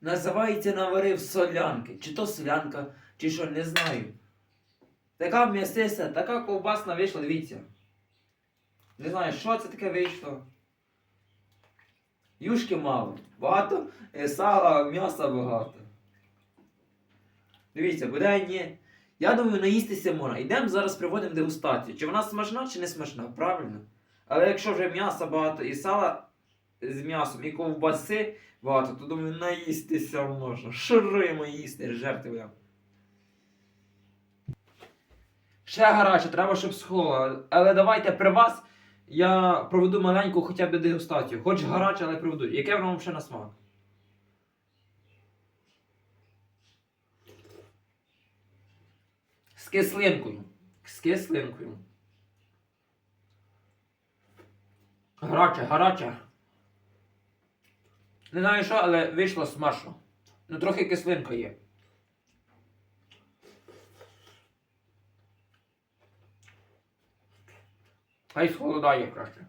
Називається наварив солянки. Чи то солянка, чи що, не знаю. Така м'ясиста, така ковбасна вийшла, дивіться. Не знаю, що це таке вийшло. Юшки мало. Багато е, сала, м'яса багато. Дивіться, буде ні. Я думаю, наїстися можна. Йдемо зараз проводимо дегустацію. Чи вона смачна, чи не смачна, правильно? Але якщо вже м'яса багато і сала з м'ясом, і ковбаси багато, то думаю, наїстися можна. Шируємо їсти, жерти будемо. Ще гаряче, треба, щоб схоло. Але давайте при вас я проведу маленьку хоча б дегустацію. Хоч гаряче, але проведу. Яке воно ще на смак? З кислинкою. З кислинкою. Гаряче, гаряче. Не знаю що, але вийшло смачно. Ну трохи кислинка є. Хай схолодає краще.